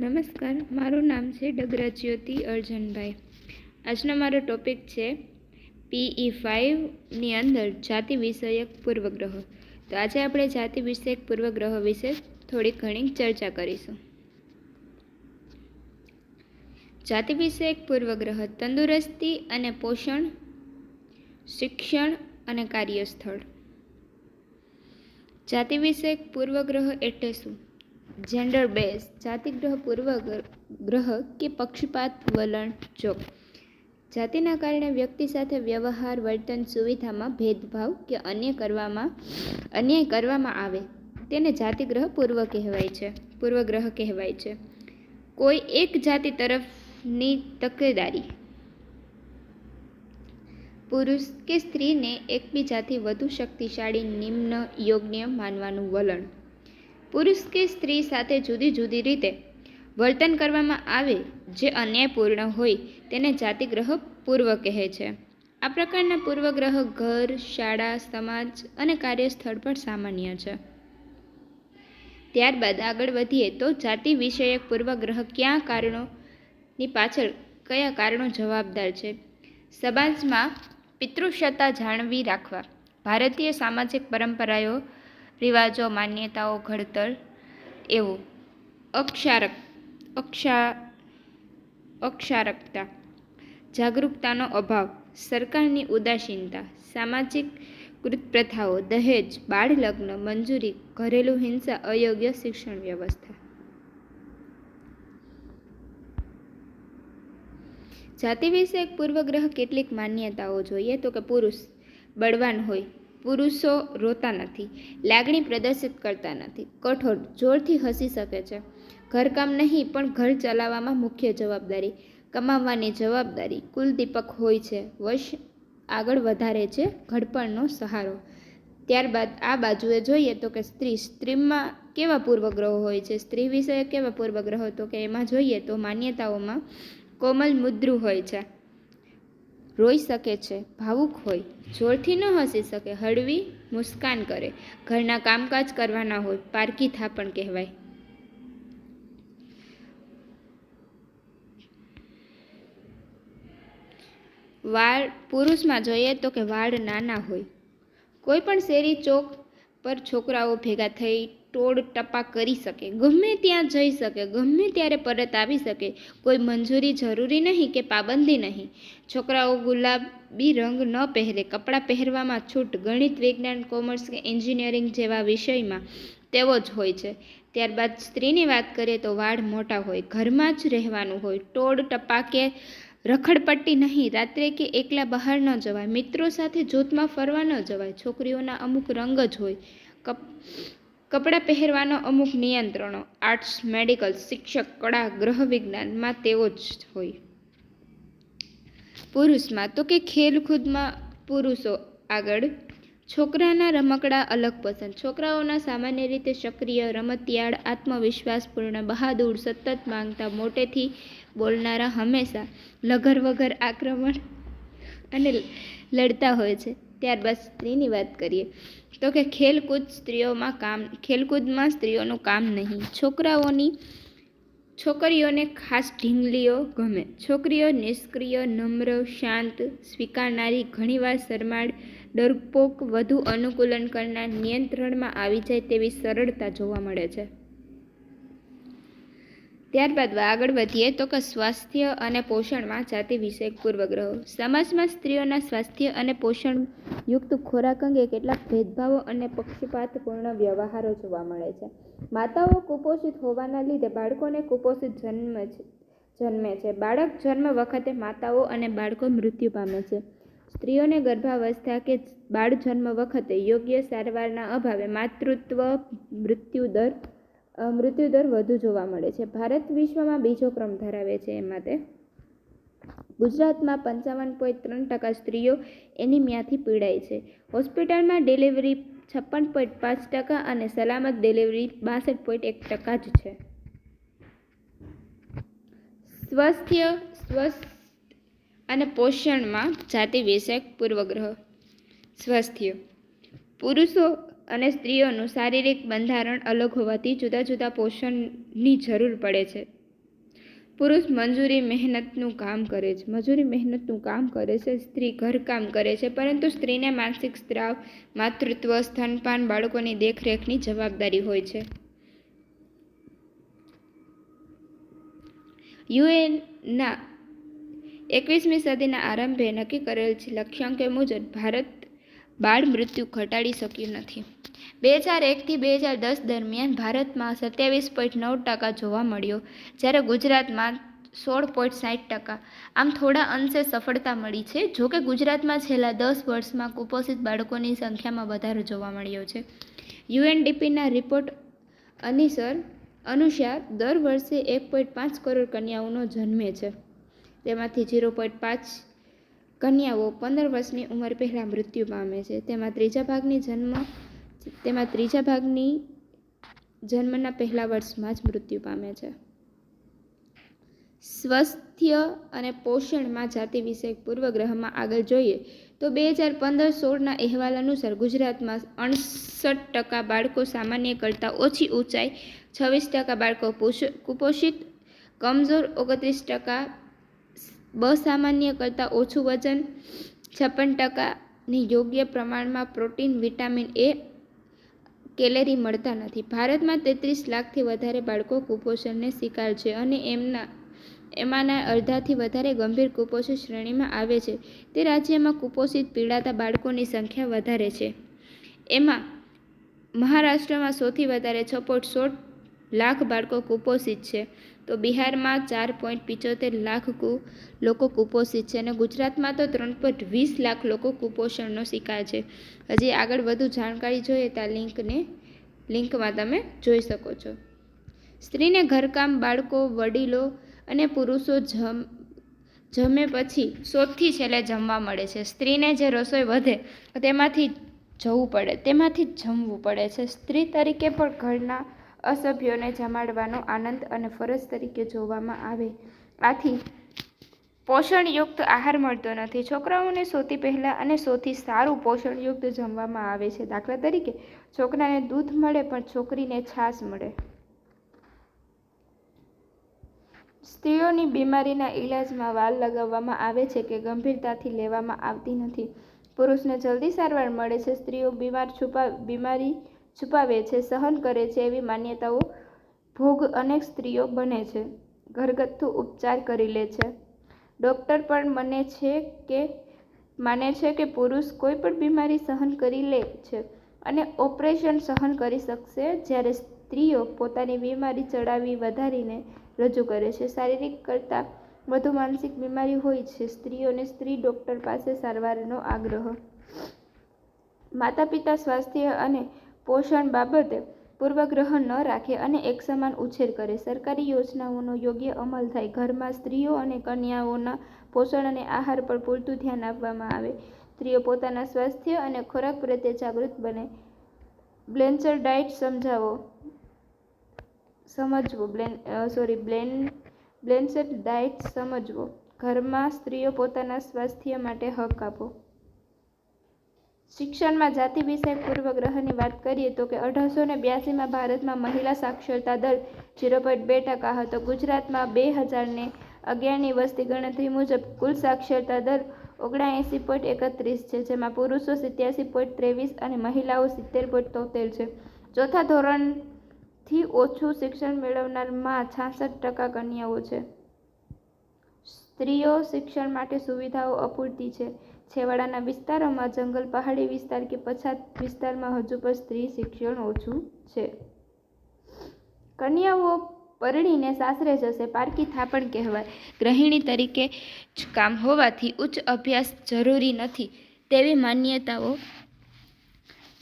નમસ્કાર, મારું નામ છે ડગરા જ્યોતિ અર્જનભાઈ. આજનો મારો ટોપિક છે પીઈ ફાઇવની અંદર જાતિ વિષયક પૂર્વગ્રહ. તો આજે આપણે જાતિ વિષયક પૂર્વગ્રહ વિશે થોડી ઘણી ચર્ચા કરીશું. જાતિ વિષયક પૂર્વગ્રહ તંદુરસ્તી અને પોષણ, શિક્ષણ અને કાર્યસ્થળ. જાતિ વિષયક પૂર્વગ્રહ એટલે શું? જેન્ડર બેઝ જાતિગ્રહ પૂર્વગ્રહ કે પક્ષપાત વલણ જો જાતિના કારણે વ્યક્તિ સાથે વ્યવહાર, વર્તન, સુવિધામાં ભેદભાવ કે અન્ય કરવામાં, અન્યાય કરવામાં આવે. તેને જાતિગ્રહ પૂર્વ કહેવાય છે પૂર્વગ્રહ કહેવાય છે. કોઈ એક જાતિ તરફની તકેદારી. પુરુષ કે સ્ત્રીને એકબીજાથી વધુ શક્તિશાળી, નિમ્ન, યોગ્ય માનવાનું વલણ. પુરુષ કે સ્ત્રી સાથે જુદી જુદી રીતે વર્તન કરવામાં આવે, જે અન્યાયપૂર્ણ હોય, તેને જાતિગ્રહ પૂર્વ કહે છે. આ પ્રકારના પૂર્વગ્રહ ઘર, શાળા, સમાજ અને કાર્યસ્થળ પર સામાન્ય છે. ત્યારબાદ આગળ વધીએ તો જાતિ વિષયક પૂર્વગ્રહ ક્યાં કારણોની પાછળ કયા કારણો જવાબદાર છે? સમાજમાં પિતૃસત્તા જાળવી રાખવા. ભારતીય સામાજિક પરંપરાઓ રિવાજો, માન્યતાઓ ઘડતર, એવું. અક્ષારક, અક્ષા, અક્ષારકતા. જાગૃતતાનો અભાવ, સરકારની ઉદાસીનતા, સામાજિક કૃતપ્રથાઓ, દહેજ બાળ લગ્ન મંજૂરી, ઘરેલું હિંસા, અયોગ્ય શિક્ષણ વ્યવસ્થા. જાતિ વિષયક પૂર્વગ્રહ કેટલીક માન્યતાઓ જોઈએ તો કે પુરુષ બળવાન હોય. પુરુષો રોતા નથી, લાગણી પ્રદર્શિત કરતા નથી, કઠોર જોરથી હસી શકે છે. ઘરકામ નહીં, પણ ઘર ચલાવવામાં મુખ્ય જવાબદારી કમાવવાની જવાબદારી કુલદીપક હોય છે. વશ આગળ વધારે છે ઘડપણનો સહારો. ત્યારબાદ આ બાજુએ જોઈએ તો કે સ્ત્રી સ્ત્રીમાં કેવા પૂર્વગ્રહો હોય છે? સ્ત્રી વિશે કેવા પૂર્વગ્રહો? તો કે એમાં જોઈએ તો માન્યતાઓમાં કોમલ મુદ્રુ હોય છે. રોઈ શકે છે, ભાવુક હોય. જોરથી ન હસી શકે, હળવી મુસ્કાન કરે. ઘરના કામકાજ કરવાના હોય, પારકી થાપણ કહેવાય. વાળ પુરુષમાં જોઈએ તો કે વાળ નાના હોય. કોઈ પણ શેરી ચોક પર છોકરાઓ ભેગા થઈ ટોળ ટપા કરી શકે. ગમે ત્યાં જઈ શકે, ગમે ત્યારે પરત આવી શકે, કોઈ મંજૂરી જરૂરી નહીં કે પાબંદી નહીં. છોકરાઓ ગુલાબી રંગ ન પહેરે, કપડાં પહેરવામાં છૂટ. ગણિત, વિજ્ઞાન, કોમર્સ કે એન્જિનિયરિંગ જેવા વિષયમાં તેવો જ હોય છે. ત્યારબાદ સ્ત્રીની વાત કરીએ તો વાળ મોટા હોય, ઘરમાં જ રહેવાનું હોય. ટોળ ટપા કે રખડપટ્ટી નહીં, રાત્રે કે એકલા બહાર ન જવાય. મિત્રો સાથે જૂથમાં ફરવા ન જવાય. છોકરીઓના અમુક રંગ જ હોય. કપ કપડાં પહેરવાનો અમુક નિયંત્રણો. આર્ટ્સ, મેડિકલ, શિક્ષક, કળા, ગ્રહ વિજ્ઞાનમાં તેવો જ હોય. પુરુષમાં તો કે ખેલકૂદમાં પુરુષો આગળ. છોકરાના રમકડા અલગ પસંદ. છોકરાઓના સામાન્ય રીતે સક્રિય, રમતિયાળ, આત્મવિશ્વાસપૂર્ણ, બહાદુર, સતત માંગતા, મોટેથી બોલનારા હંમેશા લગર વગર આક્રમણ અને લડતા હોય છે. ત્યારબાદ સ્ત્રીની વાત કરીએ, તો કે ખેલકૂદ સ્ત્રીઓમાં કામ, ખેલકૂદમાં સ્ત્રીઓનું કામ નહીં. છોકરાઓની, છોકરીઓને ખાસ ઢીંગલીઓ ગમે. છોકરીઓ નિષ્ક્રિય, નમ્ર, શાંત, સ્વીકારનારી, ઘણીવાર શરમાળ, ડરપોક, વધુ અનુકૂલન કરનાર નિયંત્રણમાં આવી જાય તેવી સરળતા જોવા મળે છે. ત્યારબાદ આગળ વધીએ તો કે સ્વાસ્થ્ય અને પોષણમાં જાતિ વિષયક પૂર્વગ્રહો. સમાજમાં સ્ત્રીઓના સ્વાસ્થ્ય અને પોષણ યુક્ત ખોરાક અંગે કેટલાક ભેદભાવો અને પક્ષપાતપૂર્ણ વ્યવહારો જોવા મળે છે. માતાઓ કુપોષિત હોવાના લીધે બાળકોને કુપોષિત જન્મે છે જન્મે છે. બાળક જન્મ વખતે માતાઓ અને બાળકો મૃત્યુ પામે છે. સ્ત્રીઓને ગર્ભાવસ્થા કે બાળ જન્મ વખતે યોગ્ય સારવારના અભાવે માતૃત્વ મૃત્યુદર મૃત્યુદર વધુ જોવા મળે છે. ભારત વિશ્વમાં બીજો ક્રમ ધરાવે છે એ માટે. ગુજરાતમાં પંચાવન પોઈન્ટ ત્રણ ટકા સ્ત્રીઓ એનિમિયાથી પીડાય છે. હોસ્પિટલમાં ડિલિવરી છપ્પન પોઈન્ટ પાંચ ટકા અને સલામત ડિલિવરી બાસઠ પોઈન્ટ એક ટકા જ છે. સ્વસ્થ્ય, સ્વસ્થ અને પોષણમાં જાતિ વિષયક પૂર્વગ્રહ. સ્વાસ્થ્ય. પુરુષો અને સ્ત્રીઓનું શારીરિક બંધારણ અલગ હોવાથી જુદા જુદા પોષણની જરૂર પડે છે. પુરુષ મંજૂરી મહેનતનું કામ કરે છે. મજૂરી મહેનતનું કામ કરે છે. સ્ત્રી ઘરકામ કરે છે. પરંતુ સ્ત્રીને માનસિક સ્ત્રાવ, માતૃત્વ, સ્તનપાન, બાળકોની દેખરેખની જવાબદારી હોય છે. યુએનના એકવીસમી સદીના આરંભે નક્કી કરેલ છે. લક્ષ્યાંકો મુજબ ભારત બાળ મૃત્યુ ઘટાડી શક્યું નથી. બે હજાર એકથી બે હજાર દસ દરમિયાન ભારતમાં સત્યાવીસ પોઈન્ટ નવ ટકા જોવા મળ્યો, જ્યારે ગુજરાતમાં સોળ પોઈન્ટ સાઠ ટકા. આમ થોડા અંશે સફળતા મળી છે, જોકે ગુજરાતમાં છેલ્લા દસ વર્ષમાં કુપોષિત બાળકોની સંખ્યામાં વધારો જોવા મળ્યો છે. યુએનડીપીના રિપોર્ટ અનુસાર અનુસાર દર વર્ષે એક પોઈન્ટ પાંચ કરોડ કન્યાઓનો જન્મે છે. તેમાંથી ઝીરો પોઈન્ટ પાંચ કન્યાઓ પંદર વર્ષની ઉંમર પહેલાં મૃત્યુ પામે છે. તેમાં ત્રીજા ભાગની જન્મ તેમાં ત્રીજા ભાગની જન્મના પહેલા વર્ષમાં જ મૃત્યુ પામે છે. સ્વાસ્થ્ય અને પોષણમાં જાતિ વિષયક પૂર્વગ્રહમાં આગળ જોઈએ તો બે હજાર પંદર સોળના અહેવાલ અનુસાર ગુજરાતમાં અડસઠ ટકા બાળકો સામાન્ય કરતાં ઓછી ઊંચાઈ, છવ્વીસ ટકા બાળકો પોષ- કુપોષિત, કમજોર ઓગત્રીસ ટકા બસામાન્ય કરતાં ઓછું વજન, છપ્પન ટકાની યોગ્ય પ્રમાણમાં પ્રોટીન, વિટામિન એ કેલેરી મળતા નથી. ભારતમાં તેત્રીસ લાખથી વધારે બાળકો કુપોષણને શિકાર છે અને એમના, એમાંના અડધાથી વધારે ગંભીર કુપોષિત શ્રેણીમાં આવે છે. તે રાજ્યમાં કુપોષિત પીડાતા બાળકોની સંખ્યા વધારે છે. એમાં મહારાષ્ટ્રમાં સૌથી વધારે છ પોઈન્ટ સોળ લાખ બાળકો કુપોષિત છે. તો બિહારમાં ચાર પોઈન્ટ પિચોતેર લાખ કુ લોકો કુપોષિત છે અને ગુજરાતમાં તો ત્રણ પોઈન્ટ વીસ લાખ લોકો કુપોષણનો શિકાર છે. હજી આગળ વધુ જાણકારી જોઈએ તો આ લિંકને, લિંકમાં તમે જોઈ શકો છો. સ્ત્રીને ઘરકામ, બાળકો, વડીલો અને પુરુષો જમ, જમે પછી સોથી છેલ્લે જમવા મળે છે. સ્ત્રીને જે રસોઈ વધે તેમાંથી જવું પડે, તેમાંથી જમવું પડે છે. સ્ત્રી તરીકે પણ ઘરના અસભ્યોને જમાડવાનો આનંદ અને ફરજ તરીકે જોવામાં આવે. આથી પોષણયુક્ત આહાર મળતો નથી. છોકરાઓને સૌથી પહેલાં અને સૌથી સારું પોષણયુક્ત જમવામાં આવે છે. દાખલા તરીકે, છોકરાને દૂધ મળે પણ છોકરીને છાશ મળે. સ્ત્રીઓની બીમારીના ઈલાજમાં વાલ લગાવવામાં આવે છે કે ગંભીરતાથી લેવામાં આવતી નથી. પુરુષને જલ્દી સારવાર મળે છે. સ્ત્રીઓ બીમાર છુપા, બીમારી છુપાવે છે, સહન કરે છે એવી માન્યતાઓ ભોગ અનેક સ્ત્રીઓ બને છે. ઘરગથ્થુ ઉપચાર કરી લે છે. ડૉક્ટર પણ મને છે કે, માને છે કે પુરુષ કોઈ પણ બીમારી સહન કરી લે છે અને ઓપરેશન સહન કરી શકશે જ્યારે સ્ત્રીઓ પોતાની બીમારી ચડાવી વધારીને રજૂ કરે છે. શારીરિક કરતાં વધુ માનસિક બીમારી હોય છે. સ્ત્રીઓને સ્ત્રી ડૉક્ટર પાસે સારવારનો આગ્રહ. માતા પિતા સ્વાસ્થ્ય અને પોષણ બાબતે પૂર્વગ્રહ ન રાખે અને એકસમાન ઉછેર કરે. સરકારી યોજનાઓનો યોગ્ય અમલ થાય. ઘરમાં સ્ત્રીઓ અને કન્યાઓના પોષણ અને આહાર પર પૂરતું ધ્યાન આપવામાં આવે. સ્ત્રીઓ પોતાના સ્વાસ્થ્ય અને ખોરાક પ્રત્યે જાગૃત બને. બ્લેન્ચર ડાયટ સમજાવો. સમજવો. બ્લેન સોરી, બ્લેન, બ્લેન્ચર ડાયટ સમજવો. ઘરમાં સ્ત્રીઓ પોતાના સ્વાસ્થ્ય માટે હક આપો. શિક્ષણમાં જાતિ વિષય પૂર્વગ્રહની વાત કરીએ તો કે અઢારસો ને બ્યાસીમાં ભારતમાં મહિલા સાક્ષરતા દર ઝીરો પોઈન્ટ બે ટકા હતો. ગુજરાતમાં બે હજારને અગિયારની વસ્તી ગણતરી મુજબ કુલ સાક્ષરતા દર ઓગણએંસી પોઈન્ટ એકત્રીસ છે, જેમાં પુરુષો સિત્યાસી પોઈન્ટ ત્રેવીસ અને મહિલાઓ સિત્તેર પોઈન્ટ તોતેર છે. ચોથા ધોરણથી ઓછું શિક્ષણ મેળવનારમાં છાસઠ ટકા કન્યાઓ છે. સ્ત્રીઓ શિક્ષણ માટે સુવિધાઓ અપૂરતી છે. છેવાડાના વિસ્તારોમાં જંગલ, પહાડી વિસ્તાર કે પછાત વિસ્તારમાં હજુ પણ સ્ત્રી શિક્ષણ ઓછું છે. કન્યાઓ પરણીને સાસરે જશે, પારકી થાપણ કહેવાય. ગૃહિણી તરીકે જ કામ હોવાથી ઉચ્ચ અભ્યાસ જરૂરી નથી તેવી માન્યતાઓ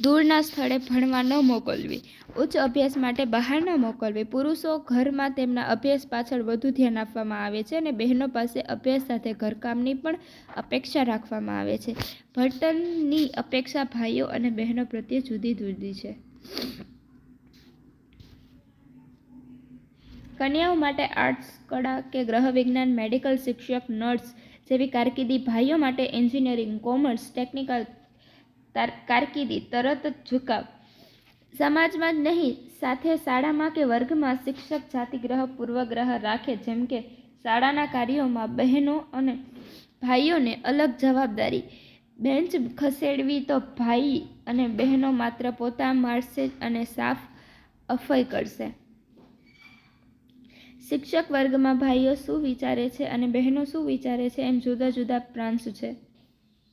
દૂરના સ્થળે ભણવા ન મોકલવી. ઉચ્ચ અભ્યાસ માટે બહાર ન મોકલવી. પુરુષો ઘરમાં તેમના અભ્યાસ પાછળ વધુ ધ્યાન આપવામાં આવે છે અને બહેનો પાસે અભ્યાસ સાથે ઘરકામની પણ અપેક્ષા રાખવામાં આવે છે. ભણતરની અપેક્ષા ભાઈઓ અને બહેનો પ્રત્યે જુદી જુદી છે. કન્યાઓ માટે આર્ટ્સ, કળા કે ગ્રહ વિજ્ઞાન મેડિકલ શિક્ષક, નર્સ જેવી કારકિર્દી ભાઈઓ માટે એન્જિનિયરિંગ, કોમર્સ, ટેકનિકલ કારકિર્દી તરત જ ઝુકાવ. સમાજમાં જ નહીં, સાથે શાળામાં કે વર્ગમાં શિક્ષક જાતિગ્રહ પૂર્વગ્રહ રાખે જેમ કે શાળાના કાર્યોમાં બહેનો અને ભાઈઓને અલગ જવાબદારી. બેન્ચ ખસેડવી તો ભાઈ અને બહેનો માત્ર પોતા મારશે અને સાફ અફય કરશે. શિક્ષક વર્ગમાં ભાઈઓ શું વિચારે છે અને બહેનો શું વિચારે છે એમ જુદા જુદા પ્રાંશ છે.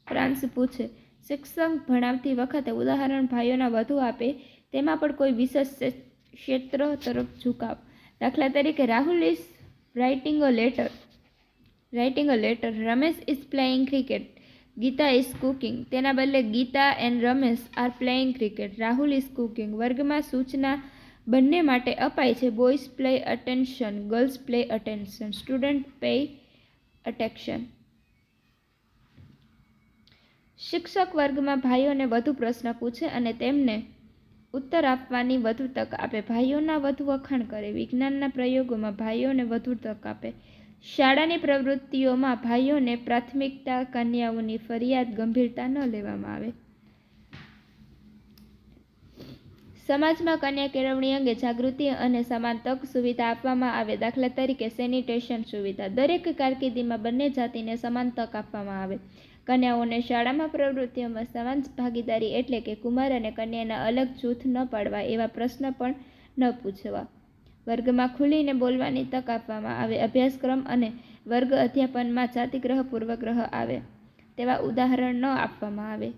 પ્રાંશ પૂછે. શિક્ષક ભણાવતી વખતે ઉદાહરણ ભાઈઓના વધુ આપે, તેમાં પણ કોઈ વિશેષ ક્ષે- ક્ષેત્ર તરફ ઝુકાવ. દાખલા તરીકે Rahul is writing a letter writing a letter Ramesh is playing cricket Gita is cooking તેના બદલે Gita and Ramesh are playing cricket Rahul is cooking વર્ગમાં સૂચના બંને માટે અપાય છે. Boys play attention girls play attention student pay attention શિક્ષક વર્ગમાં ભાઈઓને વધુ પ્રશ્ન પૂછે અને તેમને ઉત્તર આપવાની વધુ તક આપે. ભાઈઓના વધુ વખાણ કરે. વિજ્ઞાનના પ્રયોગોમાં ભાઈઓને વધુ તક આપે. શાળાની પ્રવૃત્તિઓમાં ભાઈઓને પ્રાથમિકતા કન્યાઓની ફરિયાદ ગંભીરતા ન લેવામાં આવે. સમાજમાં કન્યા કેળવણી અંગે જાગૃતિ અને સમાન તક સુવિધા આપવામાં આવે. દાખલા તરીકે સેનિટેશન સુવિધા. દરેક કારકિર્દીમાં બંને જાતિને સમાન તક આપવામાં આવે. કન્યાઓને શાળામાં પ્રવૃત્તિઓમાં સમાન ભાગીદારી એટલે કે કુમાર અને કન્યાના અલગ જૂથ ન પાડવા એવા પ્રશ્ન પણ ન પૂછવા. વર્ગમાં ખુલીને બોલવાની તક આપવામાં આવે, અભ્યાસક્રમ અને વર્ગ અધ્યાપનમાં જાતિગ્રહ પૂર્વગ્રહ આવે તેવા ઉદાહરણ ન આપવામાં આવે.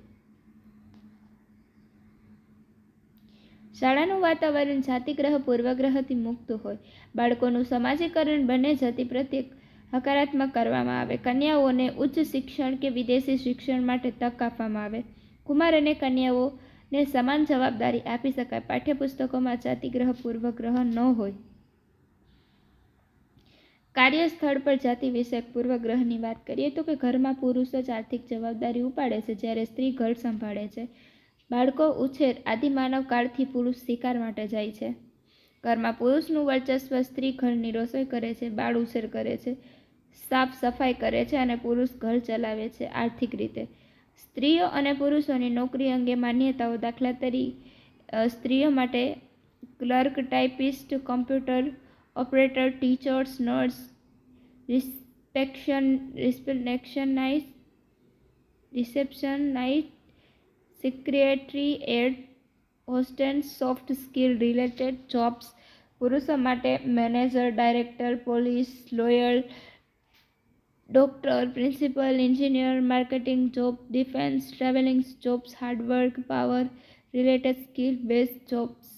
શાળાનું વાતાવરણ જાતિગ્રહ પૂર્વગ્રહથી મુક્ત હોય. બાળકોનું સમાજીકરણ બંને જતી પ્રત્યે હકારાત્મક કરવામાં આવે. કન્યાઓને ઉચ્ચ શિક્ષણ કે વિદેશી શિક્ષણ માટે તક આપવામાં આવે. કુમાર અને કન્યાઓને સમાન જવાબદારી આપી શકાય. પાઠ્યપુસ્તકોમાં જાતિગ્રહ પૂર્વગ્રહ ન હોય. કાર્યસ્થળ પર જાતિ વિષયક પૂર્વગ્રહની વાત કરીએ તો કે ઘરમાં પુરુષ જ આર્થિક જવાબદારી ઉપાડે છે, જ્યારે સ્ત્રી ઘર સંભાળે છે. બાળકો ઉછેર આદિમાનવ કાળથી પુરુષ શિકાર માટે જાય છે. ઘરમાં પુરુષનું વર્ચસ્વ સ્ત્રી ઘરની રસોઈ કરે છે, બાળ ઉછેર કરે છે. સાફ સફાઈ કરે છે અને પુરુષ ઘર ચલાવે છે આર્થિક રીતે. સ્ત્રીઓ અને પુરુષોની નોકરી અંગે માન્યતાઓ દાખલા તરીકે સ્ત્રીઓ માટે clerk typist computer operator, teachers, nurse reception receptionist receptionist, secretary, air hostess soft skill related jobs, પુરુષો માટે manager, director, police, lawyer doctor principal engineer marketing job defence travelling jobs hard work power related skill base jobs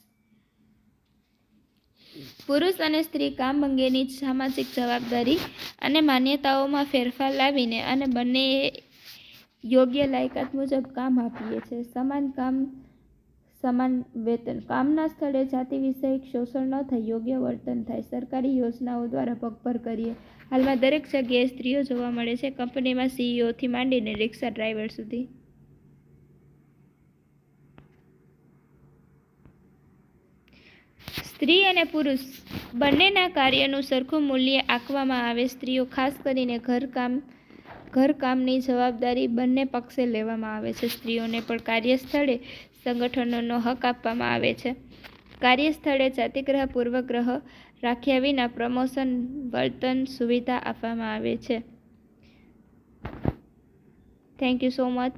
પુરુષ અને સ્ત્રી કામ અંગેની સામાજિક જવાબદારી અને માન્યતાઓમાં ફેરફાર લાવીને અને બંનેએ યોગ્ય લાયકાત મુજબ કામ આપીએ છે સમાન કામ સમાન વેતન. કામના સ્થળે જાતિ વિષયક શોષણ ન થાય, યોગ્ય વર્તન થાય. સરકારી યોજનાઓ દ્વારા પગભર કરીએ. હાલમાં દરેક જગ્યાએ સ્ત્રીઓ જોવા મળે છે. કંપનીમાં સીઈઓથી માંડીને રિક્ષા ડ્રાઈવર સુધી. સ્ત્રી અને પુરુષ બંનેના કાર્યનું સરખું મૂલ્ય આંકવામાં આવે. સ્ત્રીઓ ખાસ કરીને ઘરકામ, ઘરકામની જવાબદારી બંને પક્ષે લેવામાં આવે છે. સ્ત્રીઓને પણ કાર્યસ્થળે સંગઠનોનો હક આપવામાં આવે છે. કાર્યસ્થળે જાતિગ્રહ પૂર્વગ્રહ રાખ્યા વિના પ્રમોશન, વર્તન, સુવિધા આપવામાં આવે છે. Thank you so much